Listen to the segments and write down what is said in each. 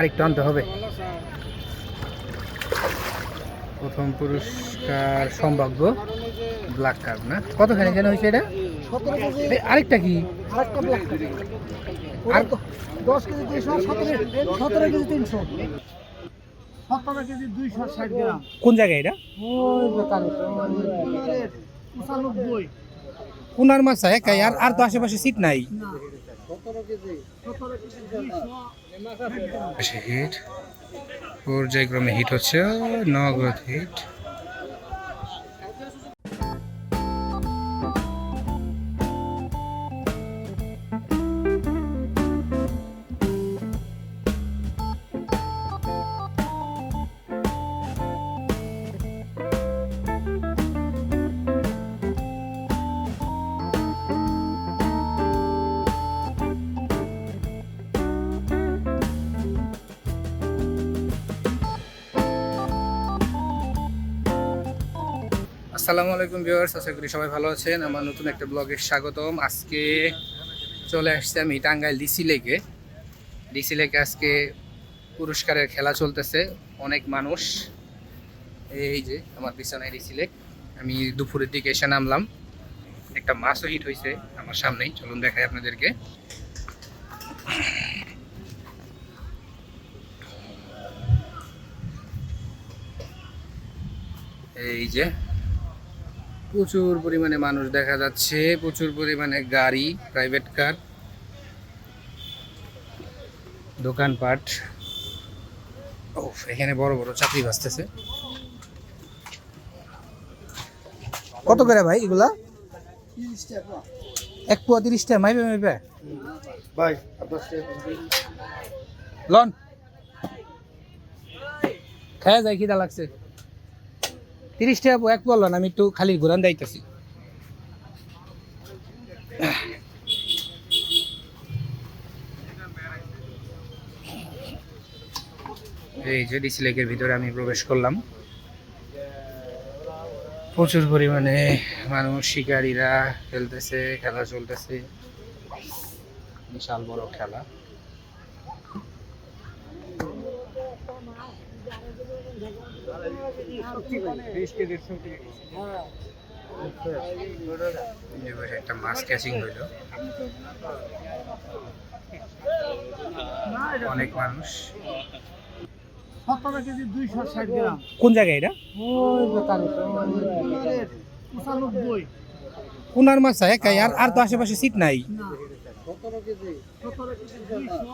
আরেকটু আনতে হবে। প্রথম পুরস্কার সম্ভাব্য ব্ল্যাক কার্ড না? কতখানি যেন হয়েছে এটা? আরেকটা কি? কোন জায়গায় এটা? পঁচানব্বই। মাছ একাই। আর আর তো আশেপাশে সিট নাই। হিট পর্যায়ক্রমে হিট হচ্ছে নগদ হিট আসসালামু আলাইকুম ভিউয়ার্স, আশা করি সবাই ভালো আছেন। আমার নতুন একটা ব্লগে স্বাগতম। আজকে চলে আসছে আমি টাঙ্গাইল ডিসি লেকে ডিসি লেকে আজকে পুরস্কারের খেলা চলতেছে। অনেক মানুষ। এই যে আমার পিছনে ডিসি লেক আমি দুপুরের দিকে এসে নামলাম। একটা মাছও হিট হয়েছে আমার সামনেই। চলুন দেখাই আপনাদেরকে। এই যে প্রচুর পরিমাণে মানুষ দেখা যাচ্ছে প্রচুর পরিমাণে গাড়ি প্রাইভেট কার দোকানপাট। ও এখানে বড় বড় চাকরি বাঁচতেছে। কত করে ভাই এগুলা? এক পোয়া তিরিশ টাকা মাইবে মাইবে ভাই লন। খায়া যায় খিদা লাগছে। তিরিশ টাকা এক লন আমি একটু খালি ঘুরান দাইতেছি এই যে ডিসি লেকের ভিতরে আমি প্রবেশ করলাম। প্রচুর পরিমাণে মানুষ, শিকারীরা খেলতেছে, খেলা চলতেছে। বিশাল বড় খেলা। এবারে একটা মাছ ক্যাচিং হইল। অনেক মানুষ। কেজি দুইশো ষাট কোন জায়গায় এটা? কুনার মাছ একাই আর আর তো আশেপাশে সিট নাই। সতেরো কেজি। সতেরো কেজি দুইশো।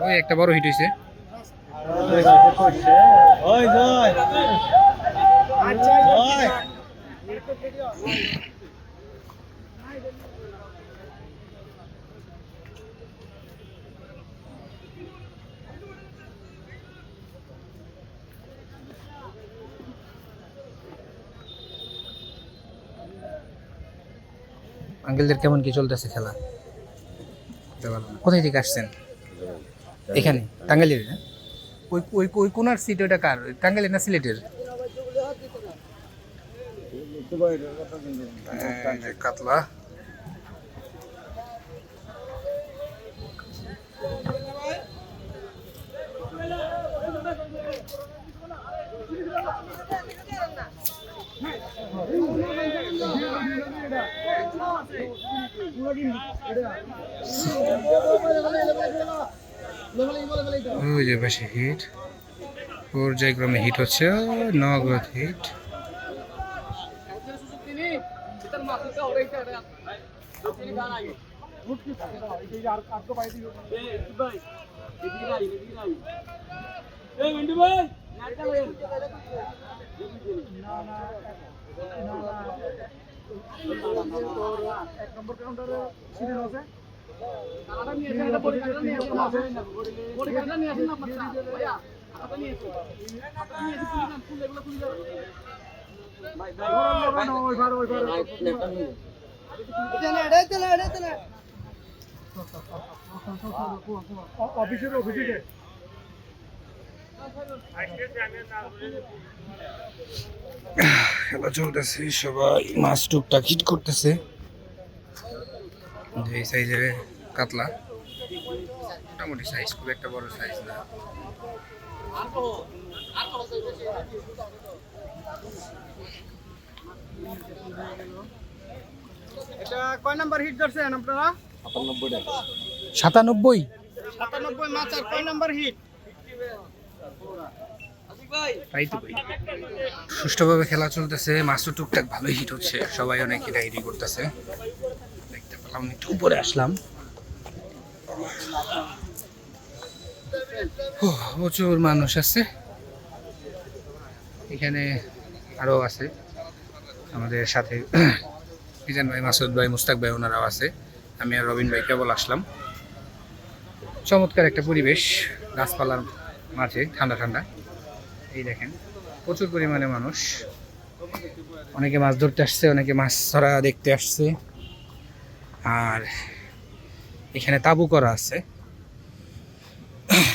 ওই একটা বড় হিট হয়েছে আঙ্কেলদের কেমন কি চলতেছে খেলা? কোথায় থেকে আসছেন? এখানে টাঙ্গাইলের না ওই ওই ওই কোনার সিট ওটা কার? টাঙ্গাইলের না সিলেটের? কাতলা। ওই যে বেশি হিট পর্যায়ক্রমে হিট হচ্ছে নগদ হিট এক নম্বর কাউন্টারে সিরিয়াল আছে অফিসের অফিসে খেলা চলতেছে সবাই মাছ টুকটাক হিট করতেছে। দুই সাইজের কাতলা মোটামুটি সাইজ খুব একটা বড় সাইজ না। এটা কয় নাম্বার হিট ধরছেন আপনারা? সাতানব্বই। সাতানব্বই মাছ আর কয় নাম্বার হিট তাই তো কই। সুষ্ঠুভাবে খেলা চলতেছে মাছও টুকটাক ভালোই হিট হচ্ছে সবাই অনেক হিটাহিটি করতেছে। পেলাম একটু উপরে আসলাম। প্রচুর মানুষ আছে। এখানে আরও আছে। আমাদের সাথে মিজান ভাই, মাসুদ ভাই, মুস্তাক ভাই, ওনারাও আছে। আমি আর রবিন ভাই কেবল আসলাম। চমৎকার একটা পরিবেশ গাছপালার মাঝে, ঠান্ডা ঠান্ডা। এই দেখেন, প্রচুর পরিমাণে মানুষ। অনেকে মাছ ধরতে আসছে, অনেকে মাছ ধরা দেখতে আসছে। আর এখানে তাবু করা আছে।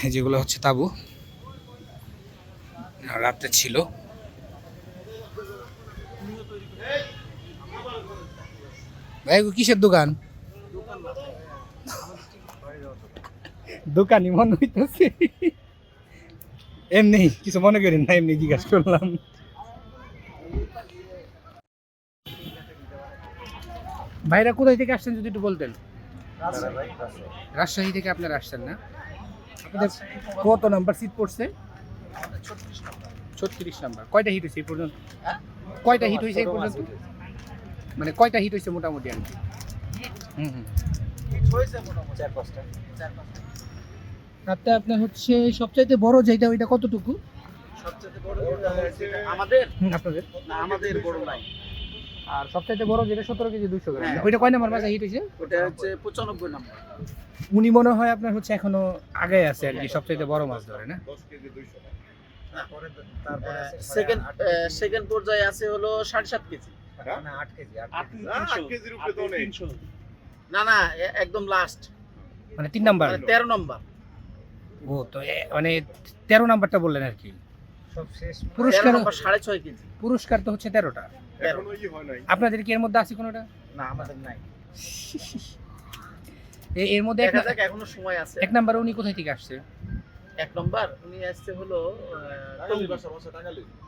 যেগুলো হচ্ছে তাবু। রাত্রে ছিল। ভাই কিসের দোকান? দোকানই মনে হইতেছে। এমনি কিছু মনে করেন না এমনি জিজ্ঞাসা করলাম। ভাইরা কোথায় থেকে আসছেন যদি একটু বলতেন? রাজশাহী থেকে আপনারা আসছেন না? আপনাদের কত নাম্বার সিট পড়ছে? ছত্রিশ নাম্বার। কয়টা হিট হয়েছে এই পর্যন্ত? কয়টা হিট হয়েছে এই পর্যন্ত? মানে কয়টা হিট হয়েছে মোটামুটি আর কি? হুম হুম। রাতে আপনার হচ্ছে সবচাইতে বড় যেটা ওইটা কতটুকু? আমাদের? আপনাদের। আমাদের বড় নাই। আর সবচাইতে বড় যেটা সতেরো কেজি দুইশো গ্রাম। হ্যাঁ। ওইটা কয় নাম্বার মাছ? হিট হয়েছে ওটা হচ্ছে পঁচানব্বই নাম্বার। উনি মনে হয় আপনার হচ্ছে এখনও আগে আছে আর কি সবচাইতে বড় মাছ ধরে না? সেকেন্ড সেকেন্ড পর্যায়ে আছে হলো সাড়ে সাত কেজি। না না একদম লাস্ট মানে তিন নাম্বার? মানে তেরো নম্বর। ও তো মানে তেরো নাম্বারটা বললেন আর কি। পুরস্কার নম্বর সাড়ে ছয় কেজি। পুরস্কার তো হচ্ছে তেরোটা। তেরো আপনাদের কি এর মধ্যে আছে কোনোটা? না আমাদের নাই। এর মধ্যে এখনও সময় আছে। এক নাম্বার উনি কোথায় থেকে আসছে? এক নম্বর উনি আসছে হলো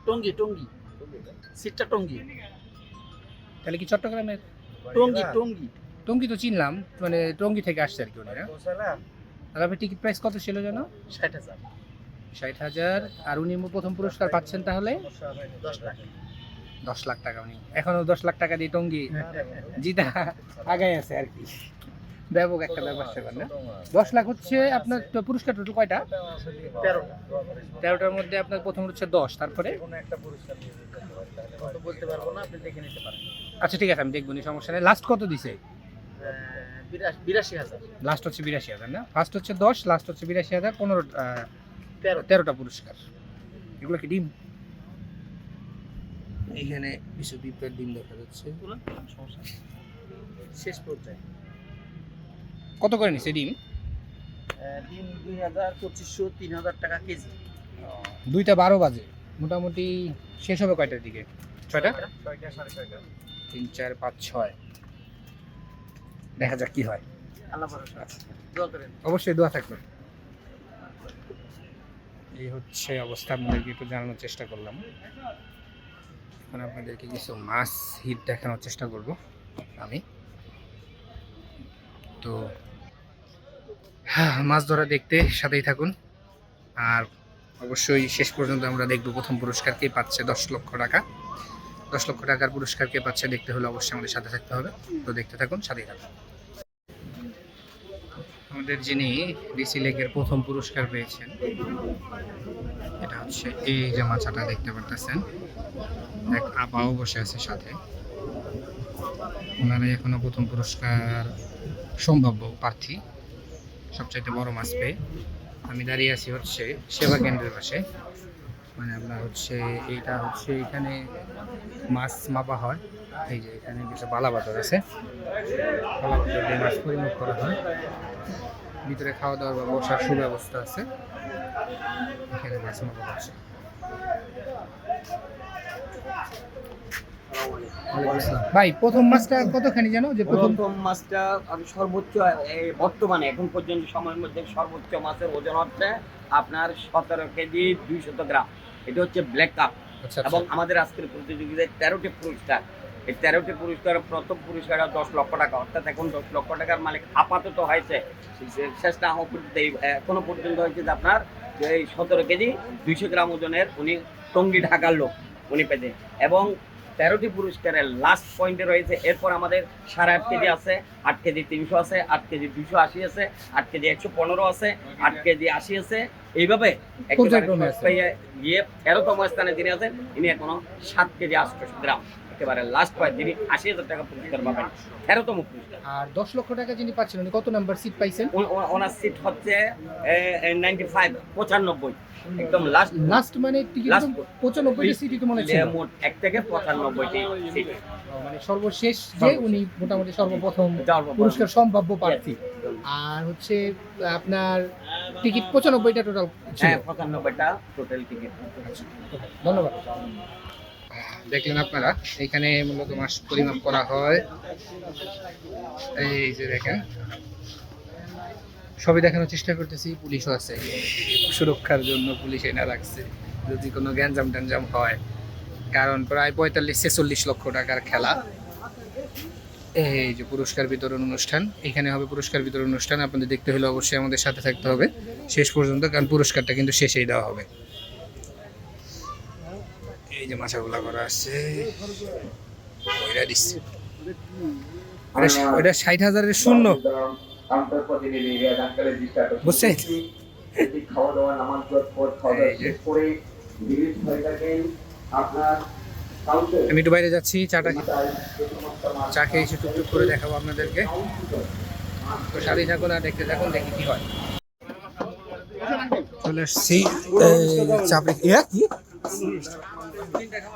টঙ্গী। টঙ্গী সিটটা টঙ্গী। তাহলে কি চট্টগ্রামের? টঙ্গী টঙ্গী। টঙ্গি তো চিনলাম মানে টঙ্গি থেকে আসছে আর কি উনিরা তাহলে আপনার টিকিট প্রাইস কত ছিল যেন? ষাট হাজার। ষাট হাজার। আর উনি প্রথম পুরস্কার পাচ্ছেন তাহলে? দশ লাখ। দশ লাখ টাকা উনি। এখনও দশ লাখ টাকা দিয়ে টঙ্গি জিতা আগাই আছে আর কি। ব্যাপক একটা ব্যাপার স্যাপার না? দশ লাখ হচ্ছে আপনার পুরস্কার টোটাল কয়টা? তেরোটা তেরোটার মধ্যে আপনার প্রথম হচ্ছে দশ, তারপরে? আচ্ছা ঠিক আছে, আমি দেখব সমস্যা নেই। লাস্ট কত দিছে? লাস্ট হচ্ছে বিরাশি হাজার না? ফার্স্ট হচ্ছে দশ লাস্ট হচ্ছে বিরাশি হাজার, পনেরো তেরো তেরোটা পুরস্কার। এগুলো কি ডিম? এখানে কিছু পিঁপড়ের ডিম দেখা যাচ্ছে। শেষ পর্যায়ে। কত করে নিছে ডিম? ডিম দুই হাজার পঁচিশশো তিন হাজার টাকা কেজি। দুইটা বারো বাজে। মোটামুটি শেষ হবে কয়টার দিকে? ছয়টা? ছয়টা সাড়ে ছয়টা। তিন চার পাঁচ ছয়। দেখা যাক কি হয়। আল্লাহ ভরসা দোয়া করেন। অবশ্যই দোয়া থাকবে। এই হচ্ছে অবস্থা আপনাদেরকে একটু জানানোর চেষ্টা করলাম। এখন আপনাদেরকে কিছু মাছ হিট দেখানোর চেষ্টা করব আমি। তো হ্যাঁ, মাছ ধরা দেখতে সাথেই থাকুন। আর অবশ্যই শেষ পর্যন্ত আমরা দেখব প্রথম পুরস্কার কে পাচ্ছে দশ লক্ষ টাকা। দশ লক্ষ টাকার পুরস্কার কে পাচ্ছে দেখতে হলে অবশ্যই আমাদের সাথে থাকতে হবে। তো দেখতে থাকুন সাথেই থাকুন। আমাদের যিনি ডিসি লেকের প্রথম পুরস্কার পেয়েছেন এটা হচ্ছে এই যে মাছাটা দেখতে পারতেছেন। এক আপাও বসে আছে সাথে। ওনারা এখনও প্রথম পুরস্কার সম্ভাব্য প্রার্থী, সবচাইতে বড় মাছ পেয়ে। আমি দাঁড়িয়ে আছি হচ্ছে সেবা কেন্দ্রের পাশে। মানে আপনার হচ্ছে এইটা হচ্ছে এখানে মাছ মাপা হয়। এই যে এখানে কিছু বালা পাথর আছে। বালা পাথর দিয়ে মাছ পরিমাপ করা হয়। ভিতরে খাওয়া দাওয়ার বা বসার সুব্যবস্থা আছে। এখানে মাছ মাপা হচ্ছে। ভাই প্রথম মাছটা কতখানি জানো? যে প্রথম মাছটা আমি সর্বোচ্চ বর্তমানে এখন পর্যন্ত সময়ের মধ্যে সর্বোচ্চ মাছের ওজন হচ্ছে আপনার সতেরো কেজি দুইশত গ্রাম। এটা হচ্ছে ব্ল্যাক কাপ আচ্ছা এবং আমাদের আজকের প্রতিযোগিতায় তেরোটি পুরস্কার। এই তেরোটি পুরস্কার প্রথম পুরস্কার দশ লক্ষ টাকা। অর্থাৎ এখন দশ লক্ষ টাকার মালিক আপাতত হয়েছে। শেষ না হওয়া পর্যন্ত এখনও পর্যন্ত হয়েছে যে আপনার এই সতেরো কেজি দুইশো গ্রাম ওজনের উনি টঙ্গি ঢাকার লোক উনি পেতে এবং তেরোটি পুরস্কারের লাস্ট পয়েন্টে রয়েছে। এরপর আমাদের সাড়ে আট কেজি আছে আট কেজি তিনশো আছে আট কেজি দুশো আশি আছে আট কেজি একশো পনেরো আছে আট কেজি আশি আছে। এইভাবে গিয়ে তেরোতম স্থানে তিনি আছেন ইনি এখনও সাত কেজি আটশো গ্রাম। একেবারে লাস্ট পয়েন্ট যিনি আশি হাজার টাকা পুরস্কার পাবেন তেরোতম পুরস্কার। আর দশ লক্ষ টাকা যিনি পাচ্ছেন উনি কত নাম্বার সিট পাইছেন? ওনার সিট হচ্ছে নাইনটি ফাইভ পঁচানব্বই। একদম লাস্ট লাস্ট মানে টিকিট Last পঁচানব্বইটি সিটই তো মনে ছিল মোট এক থেকে পঁচানব্বইটি সিট মানে সর্বশেষ যে উনি মোটামুটি সর্বপ্রথম পুরস্কার সম্ভাব্য প্রার্থী। আর হচ্ছে আপনার টিকিট পঁচানব্বইটা টোটাল হ্যাঁ পঁচানব্বইটা টোটাল টিকিট ধন্যবাদ। দেখলেন আপনারা, এখানে মূলত মাছ পরিমাপ করা হয়। এই যে দেখেন, সবই দেখানোর চেষ্টা করতেছি, পুলিশও আছে। সুরক্ষার জন্য পুলিশ এনে রাখছে, যদি কোনো গ্যাঞ্জাম ট্যাঞ্জাম হয়। কারণ প্রায় পঁয়তাল্লিশ ছেচল্লিশ লক্ষ টাকার খেলা। এই যে পুরস্কার বিতরণ অনুষ্ঠান, এখানে হবে পুরস্কার বিতরণ অনুষ্ঠান, আপনাদের দেখতে হলে অবশ্যই আমাদের সাথে থাকতে হবে। শেষ পর্যন্ত, কারণ পুরস্কারটা কিন্তু শেষেই দেওয়া হবে। এই যে মাছাগুলা করা আছে। ওইটা দিচ্ছে ওইটা- ওইটা ষাট হাজারের শূন্য। খাওয়া দাওয়া নামাজ করে আপনার আমি একটু বাইরে যাচ্ছি চাটা চা খেয়ে এসে টুকটুক করে দেখাবো আপনাদেরকে। তো সাথে থাকুন আর দেখতে থাকুন দেখি কি হয়। চলে আসছি। চাপড়ি কি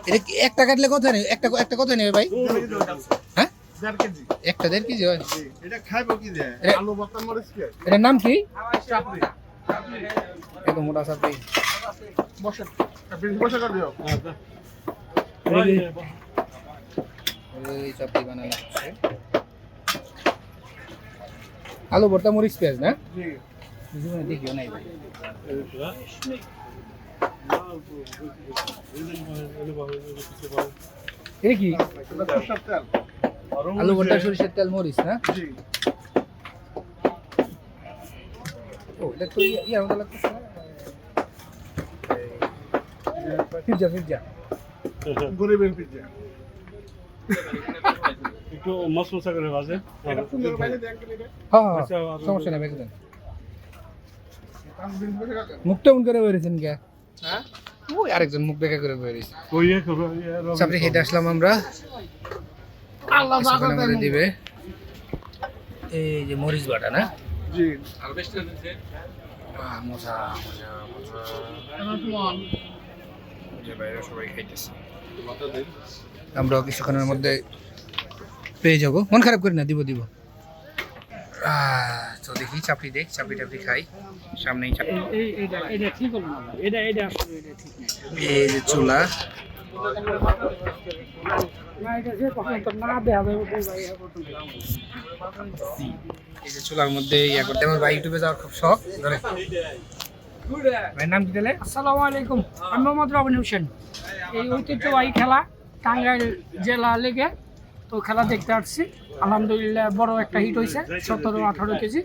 এটা একটা কাটলে কত নেই একটা একটা কত নেবে ভাই? হ্যাঁ? একটা দেড় কেজি হয় এটার নাম কি? এত মোটা হচ্ছে। আলু ভর্তা মরিচ পেঁয়াজ না? দেখিও নাই ভাই। এটা কি? আলু ভর্তা সরিষার তেল মরিচ না? ও এটা তো ইয়া- ইয়ার মতো লাগতেছে না? ফিরজা ফিরজা গরিবের পিজ্জা একটু মশমশা করে ভাজে হ্যাঁ হ্যাঁ, আচ্ছা, সমস্যা নেই দেন মুখটা মন করে বেরিয়েছেন কে? হ্যাঁ? ওই আরেকজন মুখ দেখা করে ইয়ে রবি চাপড়ি খেতে আসলাম আমরা। আমাদের দিবে। এই যে মরিচ বাটা না? জি। মজা মজা মজা। বাইরে সবাই খাইতেছে। আমরাও কিছুক্ষণের মধ্যে পেয়ে যাব। মন খারাপ করি না দিব দিব। তো দেখি চাপড়ি দেখ চাপড়ি টাপড়ি খাই। সামনেই এই যে চুলা। এই যে চুলার মধ্যে ইয়া করতে আমার ভাই ইউটিউবে যাওয়ার খুব শখ। ধরে। ভাইয়ের নাম কি দিলে আসসালামু আলাইকুম। আমি মোহাম্মদ রবিন হোসেন। এই ঐতিহ্যবাহী খেলা টাঙ্গাইল জেলা লেগে তো খেলা দেখতে আসছি। আলহামদুলিল্লাহ বড় একটা হিট হয়েছে, সতেরো, আঠারো কেজি।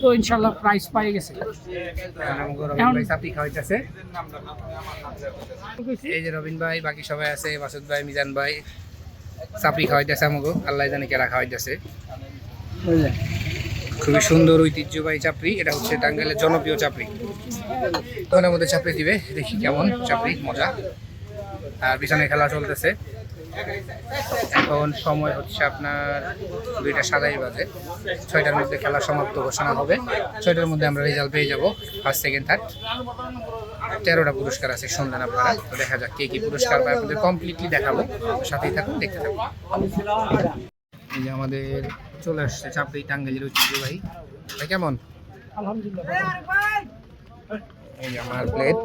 তো ইনশাল্লাহ প্রাইস পাই গেছে। এই যে রবিন ভাই, বাকি সবাই আছে, মাসুদ ভাই, মিজান ভাই। চাপড়ি খাওয়াইতেছে আমাকে আল্লাহ জানে কেরা খাওয়াইতেছে। খুবই সুন্দর, ঐতিহ্যবাহী চাপড়ি, এটা হচ্ছে টাঙ্গাইলের জনপ্রিয় চাপড়ি। ওনার মধ্যে চাপড়ি দিবে, দেখি কেমন, চাপড়ি, মজা। আর পিছনে খেলা চলতেছে। এখন সময় হচ্ছে আপনার দুইটা সাতাই বাজে। ছয়টার মধ্যে খেলা সমাপ্ত ঘোষণা হবে। ছয়টার মধ্যে আমরা রেজাল্ট পেয়ে যাব। ফার্স্ট সেকেন্ড থার্ড তেরোটা পুরস্কার আছে শুনলেন আপনারা। তো দেখা যাক কে কি পুরস্কার পায়। আপনাদের কমপ্লিটলি দেখাবো। সাথেই থাকুন দেখতে থাকুন। এই যে আমাদের চলে আসছে চাপড়ি টাঙ্গাইলের ঐতিহ্যবাহী ভাই। কেমন? আলহামদুলিল্লাহ এই যে আমার প্লেট।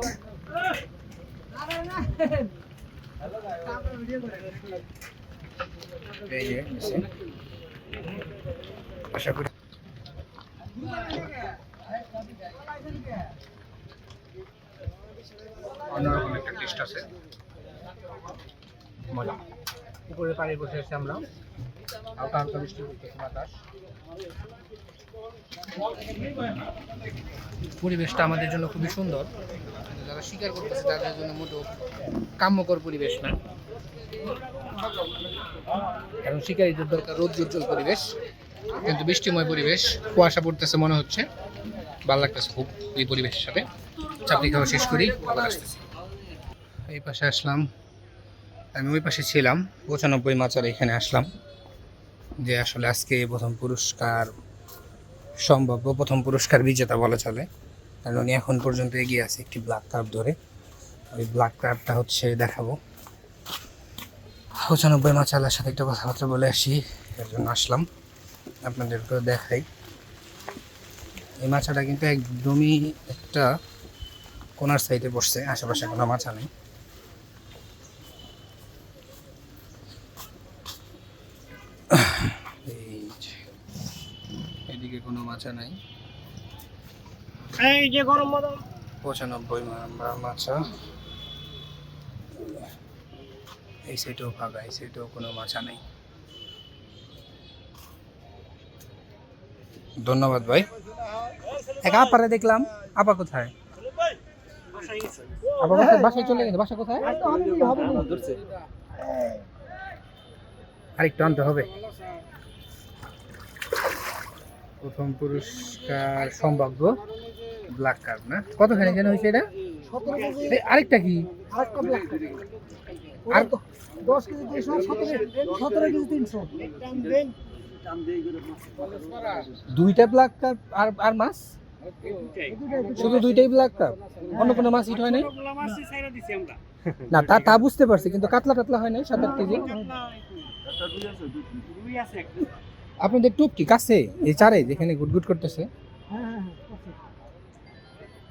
আশা করি অন্যরকম একটা টেস্ট আছে। মজা। উপরে পাড়ে বসে আছি আমরা পরিবেশটা আমাদের জন্য খুবই সুন্দর। যারা শিকার করতেছে তাদের জন্য মোটো কাম্যকর পরিবেশ না। কারণ শিকারীদের দরকার রোদ উজ্জ্বল পরিবেশ কিন্তু বৃষ্টিময় পরিবেশ। কুয়াশা পড়তেছে মনে হচ্ছে। ভালো লাগতেছে খুব এই পরিবেশের সাথে। চাপড়ি খাওয়া শেষ করি আবার আসতেছি। এই পাশে আসলাম। আমি ওই পাশে ছিলাম। পঁচানব্বই মাচার এখানে আসলাম। যে আসলে আজকে প্রথম পুরস্কার সম্ভাব্য প্রথম পুরস্কার বিজেতা বলা চলে। কারণ উনি এখন পর্যন্ত এগিয়ে আছে একটি ব্ল্যাক কার্প ধরে। ওই ব্ল্যাক কার্পটা হচ্ছে দেখাবো। পঁচানব্বই মাচালার সাথে একটা কথাবার্তা বলে আসি, এর জন্য আসলাম। আপনাদেরকে দেখাই। এই মাছাটা কিন্তু একদমই একটা কোনার সাইডে বসছে আশেপাশে কোনো মাছা নেই এই যে, মাছা নাই এই যে গরম পঁচানব্বই মাছা এই সাইডেও ফাঁকা এই সাইডেও কোনো মাছা নেই ধন্যবাদ ভাই এক আপারে দেখলাম আপা কোথায় আপা কোথায় বাসায় চলে গেছে বাসা কোথায় আরেকটু আনতে হবে প্রথম পুরস্কার সম্ভাব্য ব্ল্যাক কার্ড না? কতখানি যেন হয়েছে এটা? আরেকটা কি? আর দশ কেজি তিনশো সতেরো সতেরো কেজি তিনশো। দুইটা ব্ল্যাক কার্প আর আর মাছ? শুধু দুইটাই ব্ল্যাক কার্প অন্য কোনো মাছ হিট হয় নাই? না তা তা বুঝতে পারছি কিন্তু কাতলা টাতলা হয় নাই সাত আট কেজি? আপনাদের টুপ কি? কাছে? এই চারে যেখানে গুটগুট করতেছে?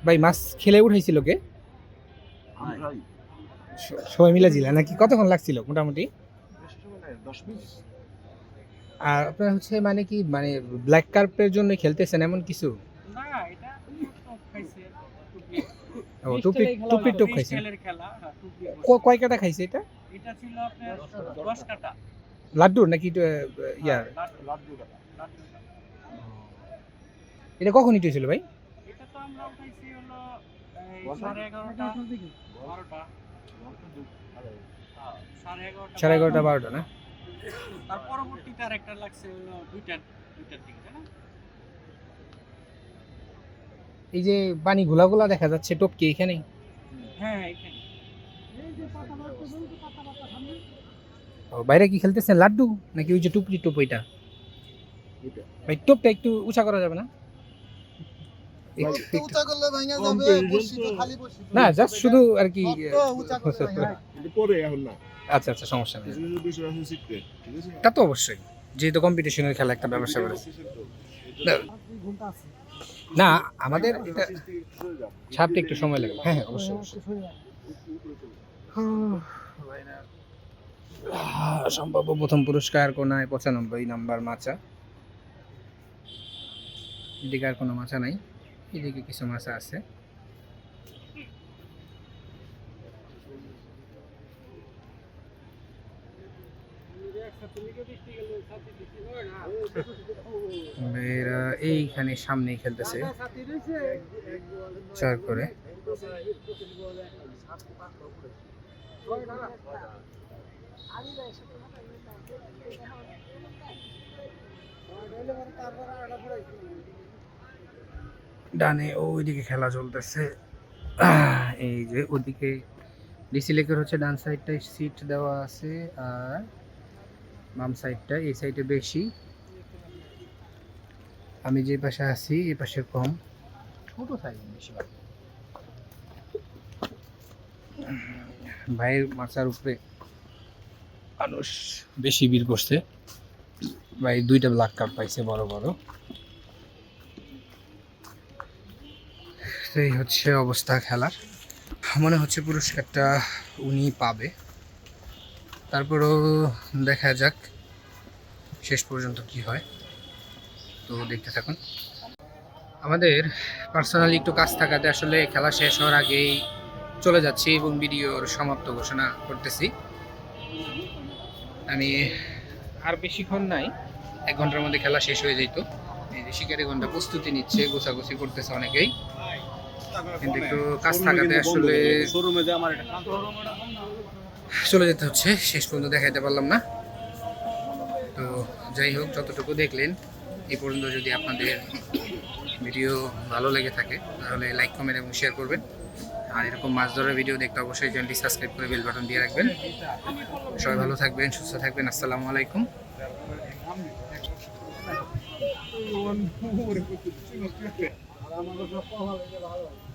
ভাই মাছ খেলে উঠাইছিল কে? সবাই মিলে জিলা নাকি কতক্ষণ লাগছিল মোটামুটি? আর আপনার হচ্ছে মানে কি মানে ব্ল্যাক কার্পের জন্য খেলতেছেন এমন কিছু? ও টুপি টুপি টুপ খাইছে। কয় কাটা খাইছে এটা? এটা ছিল আপনার দশ কাটা। লাড্ডুর নাকি আহ, ইয়ার? এটা কখন ইট হয়েছিল ভাই? এটা তো আমরা উঠাইছি হলো এই সাড়ে এগারোটা। বারোটা। হ্যাঁ, এগারোটা বারোটা। না? তার পরবর্তীতে আর একটা লাগছে দুইটার দুইটার দিকে না? এই যে পানি ঘোলা ঘোলা দেখা যাচ্ছে টপকি এখানে হ্যাঁ এখানে। বাইরে কি খেলতেছেন? লাড্ডু? নাকি ওই যে টুপি টুপ ওইটা? ভাই টপটা একটু উঁচা করা যাবে না? না জাস্ট শুধু আর কি পরে এখন না। আচ্ছা আচ্ছা সমস্যা নেই। বিষয় আছে সিক্রেট ঠিক আছে? তা তো অবশ্যই যেহেতু কম্পিটিশনের খেলা একটা ব্যবসা করেছে না- না আমাদের এটা ছাড়তে একটু সময় লাগে। হ্যাঁ হ্যাঁ অবশ্যই অবশ্যই। আহ, সম্ভাব্য প্রথম পুরস্কার কোনায় পঁচানব্বই নাম্বার মাচা। এদিকে আর কোনো মাছা নাই। এদিকে কিছু মাছা আছে। এইখানে সামনেই খেলতেছে। চার করে। ডানে ওইদিকে খেলা চলতেছে। এই যে ওদিকে ডিসি লেকের হচ্ছে ডান সাইডটায় সিট দেওয়া আছে আর বাম সাইডটা, এই সাইডে বেশি। আমি যে পাশে আছি এই পাশে কম। ছোট সাইজ বেশিরভাগ ভাইয়ের মাচার উপরে। মানুষ। বেশি ভিড় করছে। ভাই, দুইটা ব্ল্যাক কার্ড পাইছে, বড় বড়। এই হচ্ছে অবস্থা খেলার। মনে হচ্ছে পুরস্কারটা উনি পাবে। তারপরও দেখা যাক শেষ পর্যন্ত কি হয়। তো দেখতে থাকুন। আমাদের পার্সোনালি একটু কাজ থাকাতে আসলে খেলা শেষ হওয়ার আগেই চলে যাচ্ছি এবং ভিডিওর সমাপ্ত ঘোষণা করতেছি। আমি আর বেশিক্ষণ নাই। এক ঘণ্টার মধ্যে খেলা শেষ হয়ে যেত। এই যে শিকারি ঘণ্টা প্রস্তুতি নিচ্ছে গোছাগুছি করতেছে অনেকেই। কিন্তু একটু কাজ থাকাতে আসলে শোরুমে যে আমার চলে যেতে হচ্ছে শেষ পর্যন্ত দেখাইতে পারলাম না। তো যাই হোক যতটুকু দেখলেন এই পর্যন্ত যদি আপনাদের ভিডিও ভালো লেগে থাকে তাহলে লাইক কমেন্ট এবং শেয়ার করবেন। আর এরকম মাছ ধরার ভিডিও দেখতে অবশ্যই চ্যানেলটি সাবস্ক্রাইব করে বেল বাটন দিয়ে রাখবেন। সবাই ভালো থাকবেন সুস্থ থাকবেন আসসালামু আলাইকুম।